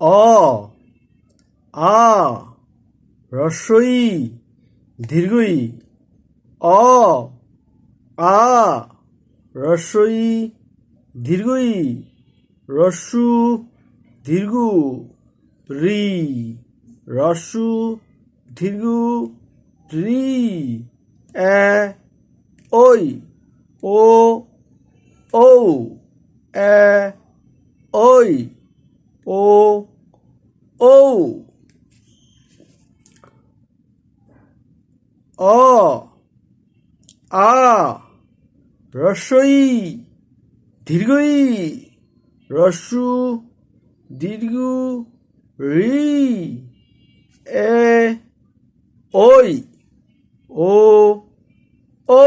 অ, আ রস্বই দীর্ঘই অ, আ রস্বই দীর্ঘই রস্যু দীর্ঘ, রি রস্যু দীর্ঘ, রি, এ ওই ও ও এ ওই ও ও। অ আ রস্বই দীর্ঘই। রস্যু দীর্ঘ রি এ ওই ও ও